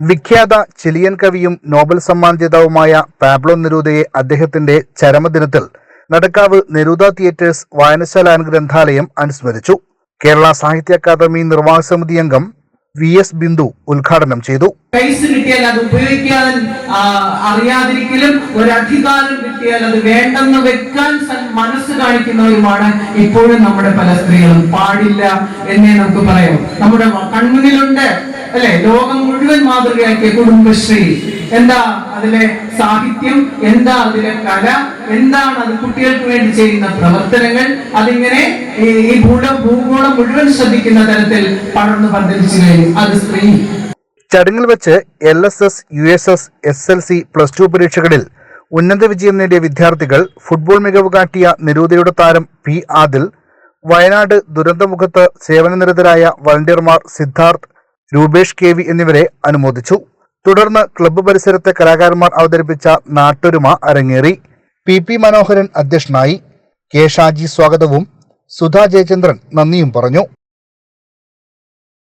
വിഖ്യാത ചിലിയൻ കവിയും നോബൽ സമ്മാൻ ജേതാവുമായ പാബ്ലോ നെരൂദയെ അദ്ദേഹത്തിന്റെ ചരമദിനത്തിൽ നടക്കാവ് നെരൂദ തിയേറ്റേഴ്സ് വായനശാല ഗ്രന്ഥാലയം അനുസ്മരിച്ചു. കേരള സാഹിത്യ അക്കാദമി നിർവാഹ സമിതി അംഗം വി എസ് ബിന്ദു ഉദ്ഘാടനം ചെയ്തു. പൈസ കിട്ടിയാൽ അത് ഉപയോഗിക്കാൻ അറിയാതിരിക്കലും ഒരു അധികാരം കിട്ടിയാൽ അത് വേണ്ടെന്ന് വെക്കാൻ മനസ്സ് കാണിക്കുന്നവരുമാണ് ഇപ്പോഴും നമ്മുടെ പല സ്ത്രീകളും. പാടില്ല എന്നേ നമുക്ക് പറയാം നമ്മുടെ കൺമുന്നിലുണ്ട് അല്ലെ? ലോകം മുഴുവൻ മാതൃകയാക്കിയ കുടുംബശ്രീ. എന്താ അതിലെ സാഹിത്യം? എന്താ അതിലെ കല? എന്താണ് അത് കുട്ടികൾക്ക് വേണ്ടി ചെയ്യുന്ന പ്രവർത്തനങ്ങൾ? അതിങ്ങനെ ഈ ഭൂഗോളം ഭൂഗോളം മുഴുവൻ ശ്രദ്ധിക്കുന്ന തരത്തിൽ പടർന്നു പന്തലിച്ചു കഴിഞ്ഞു. അത് സ്ത്രീ. ചടങ്ങിൽ വെച്ച് L S S U S S S L C plus two പരീക്ഷകളിൽ ഉന്നത വിജയം നേടിയ വിദ്യാർത്ഥികൾ ഫുട്ബോൾ മികവ് കാട്ടിയ നിരൂതയുടെ താരം പി ആദിൽ വയനാട് ദുരന്തമുഖത്ത് സേവനനിരതരായ വളണ്ടിയർമാർ സിദ്ധാർത്ഥ് രൂപേഷ് കെ വി എന്നിവരെ അനുമോദിച്ചു. തുടർന്ന് ക്ലബ്ബ് പരിസരത്തെ കലാകാരന്മാർ അവതരിപ്പിച്ച നാട്ടൊരുമ അരങ്ങേറി. പി പി മനോഹരൻ അധ്യക്ഷനായി. കെ ഷാജി സ്വാഗതവും സുധാ ജയചന്ദ്രൻ നന്ദിയും പറഞ്ഞു.